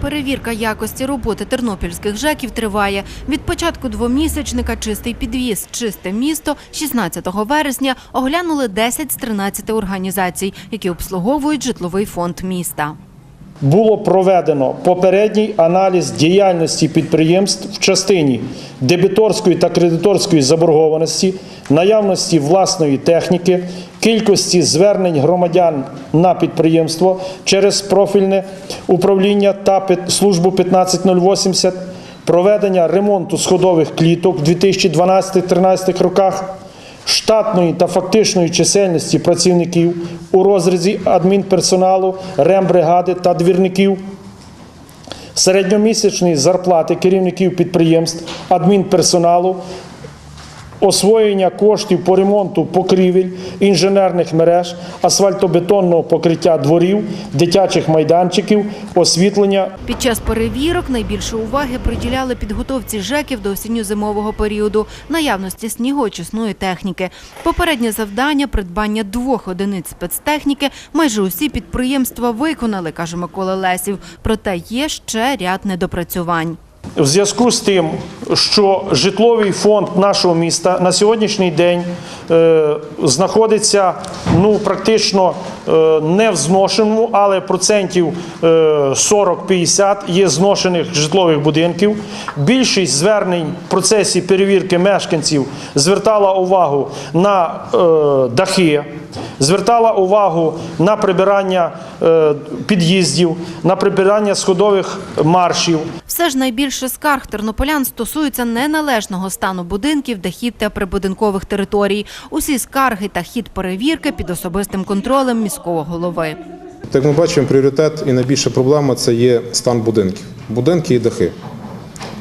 Перевірка якості роботи тернопільських ЖЕКів триває. Від початку двомісячника «Чистий підвіз», «Чисте місто» 16 вересня оглянули 10 з 13 організацій, які обслуговують житловий фонд міста. Було проведено попередній аналіз діяльності підприємств в частині дебіторської та кредиторської заборгованості, наявності власної техніки, кількості звернень громадян на підприємство через профільне управління та службу 15080, проведення ремонту сходових кліток в 2012-2013 роках штатної та фактичної чисельності працівників у розрізі адмінперсоналу, рембригади та двірників, середньомісячної зарплати керівників підприємств, адмінперсоналу, освоєння коштів по ремонту покрівель, інженерних мереж, асфальтобетонного покриття дворів, дитячих майданчиків, освітлення Під час перевірок найбільше уваги приділяли підготовці ЖЕКів до осінньо-зимового періоду, наявності снігоочисної техніки. Попереднє завдання – придбання двох одиниць спецтехніки. Майже усі підприємства виконали, каже Микола Лесів. Проте є ще ряд недопрацювань. В зв'язку з тим, що житловий фонд нашого міста на сьогоднішній день е, знаходиться ну, практично е, не в зношеному, але процентів е, 40-50 є зношених житлових будинків. Більшість звернень в процесі перевірки мешканців звертала увагу на е, дахи, звертала увагу на прибирання під'їздів, на прибирання сходових маршів. Все ж найбільше скарг тернополян стосуються неналежного стану будинків, дахів та прибудинкових територій. Усі скарги та хід перевірки під особистим контролем міського голови. Так ми бачимо, пріоритет і найбільша проблема це є стан будинків. Будинки і дахи.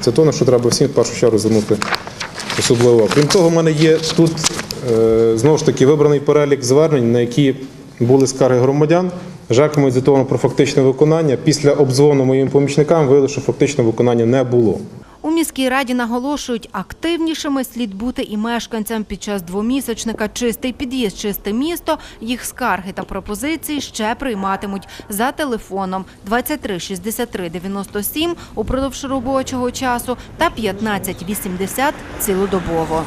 Це те, на що треба всім в першу чергу звернути особливо. Крім того, в мене є тут е, знову ж таки вибраний перелік звернень, на які були скарги громадян. Жакимо звітовано про фактичне виконання. Після обдзвону моїм помічникам виявили, що фактичного виконання не було. Міській раді наголошують, активнішими слід бути і мешканцям під час двомісячника «Чистий під'їзд, чисте місто». Їх скарги та пропозиції ще прийматимуть за телефоном 23 63 97 упродовж робочого часу та 15 80 цілодобово.